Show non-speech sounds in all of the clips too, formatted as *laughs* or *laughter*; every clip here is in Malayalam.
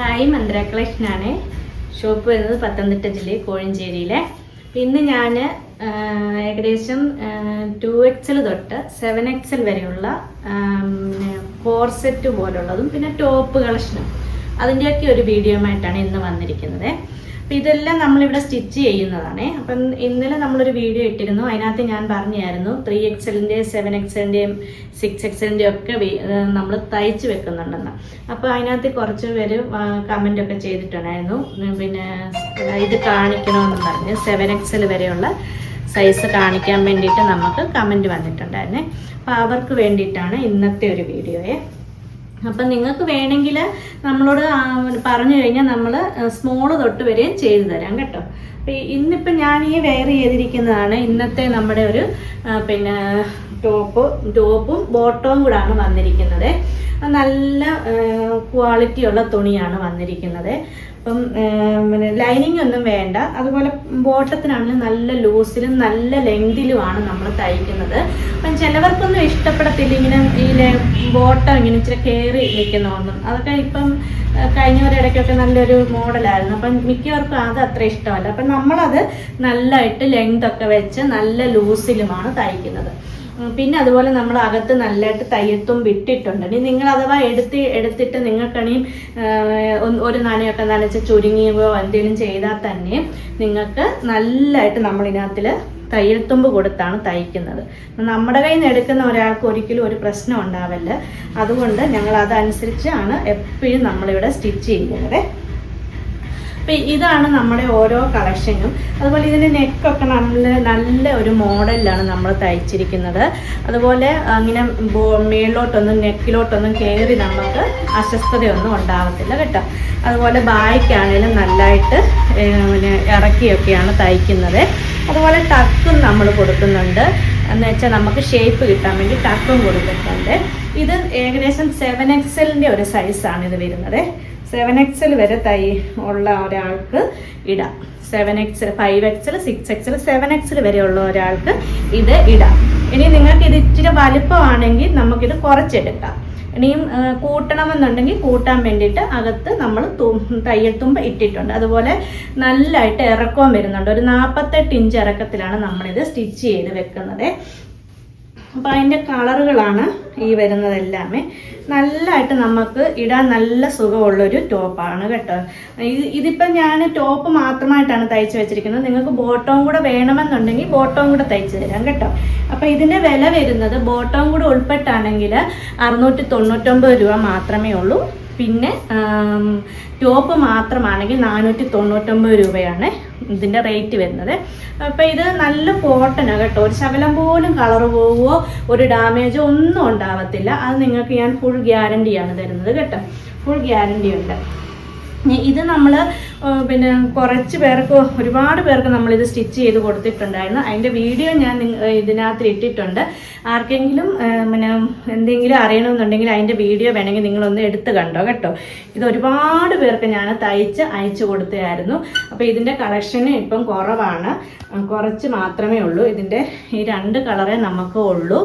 ഹായ് മന്ത്ര കളക്ഷനാണ് ഷോപ്പ് വരുന്നത് പത്തനംതിട്ട ജില്ലയിൽ കോഴഞ്ചേരിയിലെ. ഇന്ന് ഞാൻ ഏകദേശം ടു എക്സൽ തൊട്ട് സെവൻ എക്സൽ വരെയുള്ള കോർസെറ്റ് പോലുള്ളതും പിന്നെ ടോപ്പ് കളക്ഷനും അതിന്റെയൊക്കെ ഒരു വീഡിയോ ആയിട്ടാണ് ഇന്ന് വന്നിരിക്കുന്നത്. അപ്പം ഇതെല്ലാം നമ്മളിവിടെ സ്റ്റിച്ച് ചെയ്യുന്നതാണ്. അപ്പം ഇന്നലെ നമ്മളൊരു വീഡിയോ ഇട്ടിരുന്നു. അതിനകത്ത് ഞാൻ പറഞ്ഞായിരുന്നു ത്രീ എക്സലിന്റെ സെവൻ എക്സലിന്റെയും സിക്സ് എക്സലിന്റെയും ഒക്കെ നമ്മൾ തയ്ച്ച് വെക്കുന്നുണ്ടെന്ന്. അപ്പോൾ അതിനകത്ത് കുറച്ച് പേര് കമന്റ് ഒക്കെ ചെയ്തിട്ടുണ്ടായിരുന്നു. പിന്നെ ഇത് കാണിക്കണമെന്ന് പറഞ്ഞ് സെവൻ എക്സൽ വരെയുള്ള സൈസ് കാണിക്കാൻ വേണ്ടിയിട്ട് നമുക്ക് കമന്റ് വന്നിട്ടുണ്ടായിരുന്നേ. അപ്പോൾ അവർക്ക് വേണ്ടിയിട്ടാണ് ഇന്നത്തെ ഒരു വീഡിയോയെ അപ്പം നിങ്ങൾക്ക് വേണമെങ്കിൽ നമ്മളോട് പറഞ്ഞു കഴിഞ്ഞാൽ നമ്മൾ സ്മോൾ തൊട്ട് വരെയും ചെയ്തു തരാം കേട്ടോ. ഇന്നിപ്പം ഞാൻ ഈ വെയർ ചെയ്തിരിക്കുന്നതാണ് ഇന്നത്തെ നമ്മുടെ ഒരു പിന്നെ ടോപ്പ് ടോപ്പും ബോട്ടവും കൂടാണ് വന്നിരിക്കുന്നത്. നല്ല ക്വാളിറ്റി ഉള്ള തുണിയാണ് വന്നിരിക്കുന്നത്. അപ്പം പിന്നെ ലൈനിങ് ഒന്നും വേണ്ട. അതുപോലെ ബോട്ടത്തിനാണെങ്കിലും നല്ല ലൂസിലും നല്ല ലെങ്തിലുമാണ് നമ്മൾ തയ്ക്കുന്നത്. അപ്പം ചിലവർക്കൊന്നും ഇഷ്ടപ്പെടത്തില്ല ഇങ്ങനെ ഈ ബോട്ടം ഇങ്ങനെ ഇച്ചിരി കയറി നിൽക്കുന്നതൊന്നും. അതൊക്കെ ഇപ്പം കഴിഞ്ഞവരിടയ്ക്കൊക്കെ നല്ലൊരു മോഡലായിരുന്നു. അപ്പം മിക്കവർക്കും അത് അത്ര ഇഷ്ടമല്ല. അപ്പം നമ്മളത് നല്ലതായിട്ട് ലെങ്ത് ഒക്കെ വെച്ച് നല്ല ലൂസിലുമാണ് തയ്ക്കുന്നത്. പിന്നെ അതുപോലെ നമ്മൾ അകത്ത് നല്ലതായിട്ട് തയ്യത്തും വിട്ടിട്ടുണ്ട്. ഇനി നിങ്ങൾ അഥവാ എടുത്ത് എടുത്തിട്ട് നിങ്ങൾക്കണിയും ഒരു നനയൊക്കെ നനച്ച് ചുരുങ്ങിയോ എന്തെങ്കിലും ചെയ്താൽ തന്നെ നിങ്ങൾക്ക് നല്ലതായിട്ട് നമ്മളിനകത്തിൽ തയ്യൽത്തുമ്പ് കൊടുത്താണ് തയ്ക്കുന്നത്. നമ്മുടെ കയ്യിൽ നിന്ന് എടുക്കുന്ന ഒരാൾക്ക് ഒരിക്കലും ഒരു പ്രശ്നം ഉണ്ടാവില്ല. അതുകൊണ്ട് ഞങ്ങൾ അതനുസരിച്ചാണ് എപ്പോഴും നമ്മളിവിടെ സ്റ്റിച്ച് ചെയ്യുന്നത്. അപ്പം ഇതാണ് നമ്മുടെ ഓരോ കളക്ഷനും. അതുപോലെ ഇതിന്റെ നെക്കൊക്കെ നല്ല നല്ല ഒരു മോഡലിലാണ് നമ്മൾ തയ്ച്ചിരിക്കുന്നത്. അതുപോലെ അങ്ങനെ മേളിലോട്ടൊന്നും നെക്കിലോട്ടൊന്നും കയറി നമുക്ക് അസ്വസ്ഥതയൊന്നും ഉണ്ടാവത്തില്ല കേട്ടോ. അതുപോലെ ബായ്ക്കാണേലും നല്ലതായിട്ട് പിന്നെ ഇറക്കിയൊക്കെയാണ് തയ്ക്കുന്നത്. അതുപോലെ ടക്കും നമ്മൾ കൊടുക്കുന്നുണ്ട്. എന്ന് വെച്ചാൽ നമുക്ക് ഷേപ്പ് കിട്ടാൻ വേണ്ടി ടക്കും കൊടുക്കുന്നുണ്ട് ഇത് ഏകദേശം സെവൻ എക്സലിന്റെ ഒരു സൈസാണ് ഇത് വരുന്നത്. സെവൻ എക്സൽ വരെ തൈ ഉള്ള ഒരാൾക്ക് ഇടാം. Seven XL five XL six XL seven XL വരെ ഉള്ള ഒരാൾക്ക് ഇത് ഇടാം. ഇനി നിങ്ങൾക്ക് ഇത് ഇച്ചിരി വലുപ്പമാണെങ്കിൽ നമുക്കിത് കുറച്ചെടുക്കാം. ഇനിയും കൂട്ടണമെന്നുണ്ടെങ്കിൽ കൂട്ടാൻ വേണ്ടിയിട്ട് അകത്ത് നമ്മൾ തയ്യൽ തുമ്പ് ഇട്ടിട്ടുണ്ട്. അതുപോലെ നല്ലതായിട്ട് ഇറക്കവും വരുന്നുണ്ട്. ഒരു നാൽപ്പത്തെട്ട് ഇഞ്ച് ഇറക്കത്തിലാണ് നമ്മളിത് സ്റ്റിച്ച് ചെയ്ത് വെക്കുന്നത്. അപ്പോൾ അതിന്റെ കളറുകളാണ് ഈ വരുന്നതെല്ലാമേ. നല്ലതായിട്ട് നമുക്ക് ഇടാൻ നല്ല സുഖമുള്ളൊരു ടോപ്പാണ് കേട്ടോ. ഇത് ഇതിപ്പം ഞാൻ ടോപ്പ് മാത്രമായിട്ടാണ് തയ്ച്ച് വെച്ചിരിക്കുന്നത്. നിങ്ങൾക്ക് ബോട്ടവും കൂടെ വേണമെന്നുണ്ടെങ്കിൽ ബോട്ടവും കൂടെ തയ്ച്ച് തരാം കേട്ടോ. അപ്പോൾ ഇതിന്റെ വില വരുന്നത് ബോട്ടവും കൂടെ ഉൾപ്പെട്ടാണെങ്കിൽ അറുന്നൂറ്റി തൊണ്ണൂറ്റൊമ്പത് രൂപ മാത്രമേ ഉള്ളൂ. പിന്നെ ടോപ്പ് മാത്രമാണെങ്കിൽ നാനൂറ്റി തൊണ്ണൂറ്റൊമ്പത് രൂപയാണ് ഇതിന്റെ റേറ്റ് വരുന്നത്. അപ്പോൾ ഇത് നല്ല കോട്ടനാണ് കേട്ടോ. ഒരു ശകലം പോലും കളർ പോവുമോ ഒരു ഡാമേജോ ഒന്നും ഉണ്ടാവത്തില്ല. അത് നിങ്ങൾക്ക് ഞാൻ ഫുൾ ഗ്യാരണ്ടിയാണ് തരുന്നത് കേട്ടോ. ഫുൾ ഗ്യാരണ്ടി ഉണ്ട്. ഇത് നമ്മൾ പിന്നെ കുറച്ച് പേർക്ക് ഒരുപാട് പേർക്ക് നമ്മളിത് സ്റ്റിച്ച് ചെയ്ത് കൊടുത്തിട്ടുണ്ടായിരുന്നു. അതിന്റെ വീഡിയോ ഞാൻ ഇതിനകത്ത് ഇട്ടിട്ടുണ്ട്. ആർക്കെങ്കിലും പിന്നെ എന്തെങ്കിലും അറിയണമെന്നുണ്ടെങ്കിൽ അതിന്റെ വീഡിയോ വേണമെങ്കിൽ നിങ്ങളൊന്ന് എടുത്ത് കണ്ടോ കേട്ടോ? ഇത് ഒരുപാട് പേർക്ക് ഞാൻ തയ്ച്ച് അയച്ചു കൊടുത്തായിരുന്നു അപ്പോൾ ഇതിന്റെ കളക്ഷന് ഇപ്പം കുറവാണ്. കുറച്ച് മാത്രമേ ഉള്ളൂ. ഇതിന്റെ ഈ രണ്ട് കളറേ നമുക്ക് ഉള്ളൂ.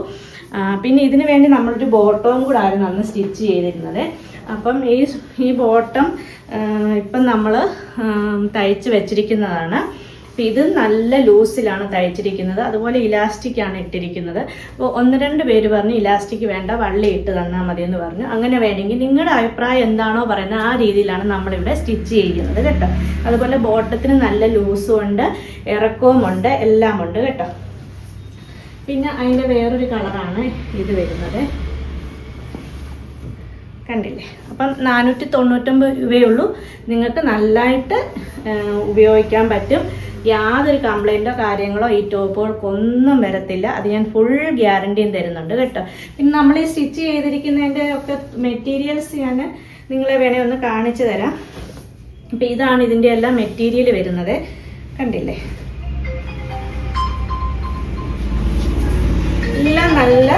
പിന്നെ ഇതിന് വേണ്ടി നമ്മളൊരു ബോട്ടവും കൂടെ ആയിരുന്നു അന്ന് സ്റ്റിച്ച് ചെയ്തിരുന്നത്. അപ്പം ഈ ഈ ബോട്ടം ഇപ്പം നമ്മൾ തയ്ച്ച് വെച്ചിരിക്കുന്നതാണ്. അപ്പം ഇത് നല്ല ലൂസിലാണ് തയ്ച്ചിരിക്കുന്നത്. അതുപോലെ ഇലാസ്റ്റിക്കാണ് ഇട്ടിരിക്കുന്നത്. അപ്പോൾ ഒന്ന് രണ്ട് പേര് പറഞ്ഞു ഇലാസ്റ്റിക് വേണ്ട വള്ളി ഇട്ട് തന്നാൽ മതി എന്ന് പറഞ്ഞു. അങ്ങനെ വേണമെങ്കിൽ നിങ്ങളുടെ അഭിപ്രായം എന്താണോ പറയുന്നത് ആ രീതിയിലാണ് നമ്മളിവിടെ സ്റ്റിച്ച് ചെയ്യുന്നത് കേട്ടോ. അതുപോലെ ബോട്ടത്തിന് നല്ല ലൂസും ഉണ്ട് ഇറക്കവും ഉണ്ട് എല്ലാം ഉണ്ട് കേട്ടോ. പിന്നെ അതിന്റെ വേറൊരു കളറാണ് ഇത് വരുന്നത്. കണ്ടില്ലേ? അപ്പം നാനൂറ്റി തൊണ്ണൂറ്റൊമ്പത് രൂപയുള്ളൂ. നിങ്ങൾക്ക് നല്ലതായിട്ട് ഉപയോഗിക്കാൻ പറ്റും. യാതൊരു കംപ്ലൈന്റോ കാര്യങ്ങളോ ഈ ടോപ്പുകൾക്കൊന്നും വരത്തില്ല. അത് ഞാൻ ഫുൾ ഗ്യാരണ്ടിയും തരുന്നുണ്ട് കേട്ടോ. പിന്നെ നമ്മൾ ഈ സ്റ്റിച്ച് ചെയ്തിരിക്കുന്നതിന്റെ ഒക്കെ മെറ്റീരിയൽസ് ഞാൻ നിങ്ങളെ വേണേ ഒന്ന് കാണിച്ചു തരാം. അപ്പം ഇതാണ് ഇതിന്റെ എല്ലാം മെറ്റീരിയൽ വരുന്നത്. കണ്ടില്ലേ? എല്ലാം നല്ല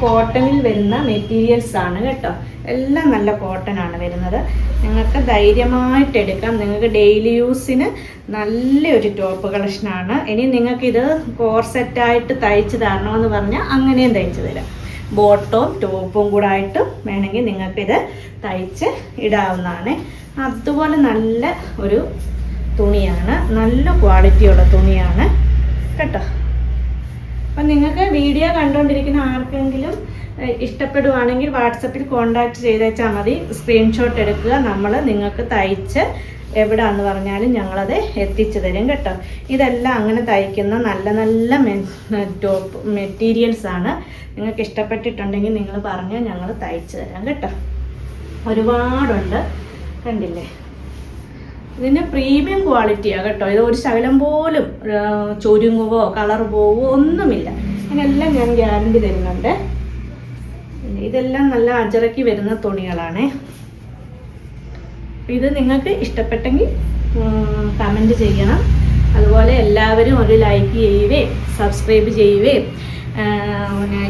കോട്ടണിൽ വരുന്ന മെറ്റീരിയൽസ് ആണ് കേട്ടോ. എല്ലാം നല്ല കോട്ടൺ ആണ് വരുന്നത്. നിങ്ങൾക്ക് ധൈര്യമായിട്ട് എടുക്കാം. നിങ്ങൾക്ക് ഡെയിലി യൂസിന് നല്ലൊരു ടോപ്പ് കളക്ഷനാണ് ഇനി നിങ്ങൾക്ക് ഇത് കോർ സെറ്റായിട്ട് തയ്ച്ച് തരണമെന്ന് പറഞ്ഞാൽ അങ്ങനെയും തയ്ച്ച് തരാം. ബോട്ടവും ടോപ്പും കൂടെ ആയിട്ടും വേണമെങ്കിൽ നിങ്ങൾക്കിത് തയ്ച്ച് ഇടാവുന്നതാണ്. അതുപോലെ നല്ല ഒരു തുണിയാണ്. നല്ല ക്വാളിറ്റിയുള്ള തുണിയാണ്. കേട്ടോ. അപ്പം നിങ്ങൾക്ക് വീഡിയോ കണ്ടുകൊണ്ടിരിക്കുന്ന ആർക്കെങ്കിലും ഇഷ്ടപ്പെടുവാണെങ്കിൽ വാട്സപ്പിൽ കോണ്ടാക്ട് ചെയ്തേച്ചാൽ മതി. സ്ക്രീൻഷോട്ട് എടുക്കുക. നമ്മൾ നിങ്ങൾക്ക് തയ്ച്ച് എവിടാന്ന് പറഞ്ഞാലും ഞങ്ങളത് എത്തിച്ചു തരും കേട്ടോ. ഇതെല്ലാം അങ്ങനെ തയ്ക്കുന്ന നല്ല നല്ല ടോപ്പ് മെറ്റീരിയൽസ് ആണ്. നിങ്ങൾക്ക് ഇഷ്ടപ്പെട്ടിട്ടുണ്ടെങ്കിൽ നിങ്ങൾ പറഞ്ഞാൽ ഞങ്ങൾ തയ്ച്ചു തരാം കേട്ടോ. ഒരുപാടുണ്ട്. കണ്ടില്ലേ? ഇതിന്റെ പ്രീമിയം ക്വാളിറ്റിയാണ് കേട്ടോ. ഇത് ഒരു ശകലം പോലും ചൊരുങ്ങുവോ കളർ പോവോ ഒന്നുമില്ല. അങ്ങനെല്ലാം ഞാൻ ഗ്യാരണ്ടി തരുന്നുണ്ട്. ഇതെല്ലാം നല്ല അജറക്കി വരുന്ന തുണികളാണ്. ഇത് നിങ്ങൾക്ക് ഇഷ്ടപ്പെട്ടെങ്കിൽ കമന്റ് ചെയ്യണം. അതുപോലെ എല്ലാവരും ഒരു ലൈക്ക് ചെയ്യുകയും സബ്സ്ക്രൈബ് ചെയ്യുകയും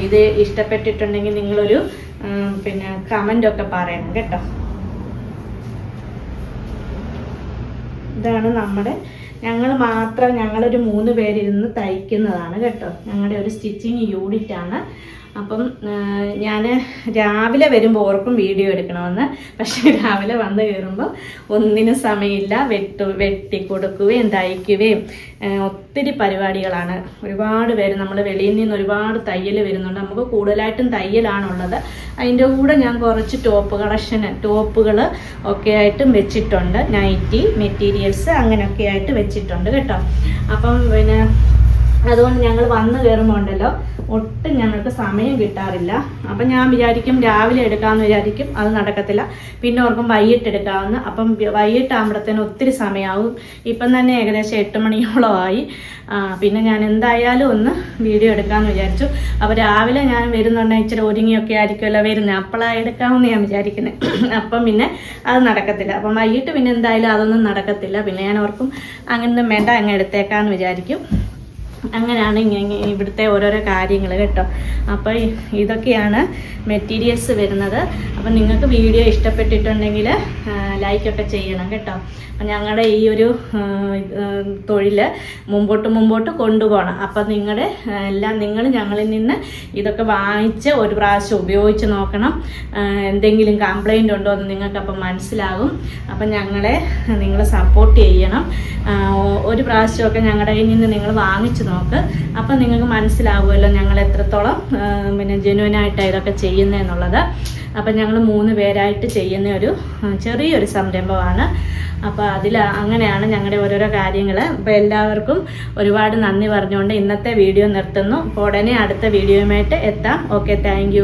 ഇത് ഇഷ്ടപ്പെട്ടിട്ടുണ്ടെങ്കിൽ നിങ്ങളൊരു പിന്നെ കമന്റൊക്കെ പറയണം കേട്ടോ. ഇതാണ് നമ്മുടെ ഞങ്ങൾ മാത്രം ഞങ്ങളൊരു മൂന്ന് പേരിരുന്ന് തയ്ക്കുന്നതാണ് കേട്ടോ. ഞങ്ങളുടെ ഒരു സ്റ്റിച്ചിങ് യൂണിറ്റ് ആണ് അപ്പം ഞാൻ രാവിലെ വരുമ്പോൾ ഓർക്കും വീഡിയോ എടുക്കണമെന്ന്. പക്ഷേ *laughs* രാവിലെ വന്ന് കയറുമ്പോൾ ഒന്നിനും സമയമില്ല. വെട്ടു വെട്ടി കൊടുക്കുകയും തയ്ക്കുകയും ഒത്തിരി പരിപാടികളാണ്. ഒരുപാട് പേര് നമ്മൾ വെളിയിൽ നിന്ന് ഒരുപാട് തയ്യൽ വരുന്നുണ്ട്. നമുക്ക് കൂടുതലായിട്ടും തയ്യലാണുള്ളത്. അതിന്റെ കൂടെ ഞാൻ കുറച്ച് ടോപ്പ് കളക്ഷൻ ടോപ്പുകൾ ഒക്കെ ആയിട്ടും വെച്ചിട്ടുണ്ട്. നൈറ്റി മെറ്റീരിയൽസ് അങ്ങനെയൊക്കെ ആയിട്ട് വെച്ചിട്ടുണ്ട് കേട്ടോ. അപ്പം പിന്നെ അതുകൊണ്ട് ഞങ്ങൾ വന്ന് കയറുമ്പോൾ ഉണ്ടല്ലോ ഒട്ടും ഞങ്ങൾക്ക് സമയം കിട്ടാറില്ല. അപ്പം ഞാൻ വിചാരിക്കും രാവിലെ എടുക്കാമെന്ന് വിചാരിക്കും അത് നടക്കത്തില്ല. പിന്നെ ഓർക്കും വൈകിട്ട് എടുക്കാമെന്ന് അപ്പം വൈകിട്ടാകുമ്പോഴത്തേനും ഒത്തിരി സമയമാവും ഇപ്പം തന്നെ ഏകദേശം എട്ട് മണിയോളമായി ആയി. പിന്നെ ഞാൻ എന്തായാലും ഒന്ന് വീഡിയോ എടുക്കാമെന്ന് വിചാരിച്ചു. അപ്പോൾ രാവിലെ ഞാൻ വരുന്നുണ്ടെങ്കിൽ ഇച്ചിരി ഒരുങ്ങിയൊക്കെ ആയിരിക്കുമല്ലോ വരുന്നത്. അപ്പോഴാണ് എടുക്കാമെന്ന് ഞാൻ വിചാരിക്കുന്നത് *clears throat* അപ്പം പിന്നെ അത് നടക്കത്തില്ല. അപ്പം വൈകിട്ട് പിന്നെ എന്തായാലും അതൊന്നും നടക്കത്തില്ല. പിന്നെ ഞാൻ ഓർക്കും അങ്ങനെ വേണ്ട അങ്ങ് എടുത്തേക്കാമെന്ന് വിചാരിക്കും. അങ്ങനെയാണ് ഇവിടുത്തെ ഓരോരോ കാര്യങ്ങൾ കേട്ടോ. അപ്പോൾ ഇതൊക്കെയാണ് മെറ്റീരിയൽസ് വരുന്നത്. അപ്പം നിങ്ങൾക്ക് വീഡിയോ ഇഷ്ടപ്പെട്ടിട്ടുണ്ടെങ്കിൽ ലൈക്കൊക്കെ ചെയ്യണം കേട്ടോ. അപ്പം ഞങ്ങളുടെ ഈ ഒരു തൊഴിൽ മുമ്പോട്ട് മുമ്പോട്ട് കൊണ്ടുപോകണം അപ്പം നിങ്ങളുടെ എല്ലാം നിങ്ങൾ ഞങ്ങളിൽ നിന്ന് ഇതൊക്കെ വാങ്ങിച്ച് ഒരു പ്രാവശ്യം ഉപയോഗിച്ച് നോക്കണം. എന്തെങ്കിലും കംപ്ലൈന്റ് ഉണ്ടോ എന്ന് നിങ്ങൾക്കപ്പം മനസ്സിലാകും. അപ്പം ഞങ്ങളെ നിങ്ങൾ സപ്പോർട്ട് ചെയ്യണം. ഒരു പ്രാവശ്യമൊക്കെ ഞങ്ങളുടെ കയ്യിൽ നിന്ന് നിങ്ങൾ വാങ്ങിച്ച് നോക്ക് അപ്പം നിങ്ങൾക്ക് മനസ്സിലാവുമല്ലോ ഞങ്ങൾ എത്രത്തോളം പിന്നെ ജെനുവനായിട്ടാണ് ഇതൊക്കെ ചെയ്യുന്നതെന്നുള്ളത് അപ്പം ഞങ്ങൾ മൂന്ന് പേരായിട്ട് ചെയ്യുന്ന ഒരു ചെറിയൊരു സംരംഭമാണ്. അപ്പോൾ അതിൽ അങ്ങനെയാണ് ഞങ്ങളുടെ ഓരോരോ കാര്യങ്ങൾ അപ്പോൾ എല്ലാവർക്കും ഒരുപാട് നന്ദി പറഞ്ഞുകൊണ്ട് ഇന്നത്തെ വീഡിയോ നിർത്തുന്നു. അപ്പോൾ ഉടനെ അടുത്ത വീഡിയോയുമായിട്ട് എത്താം. Okay thank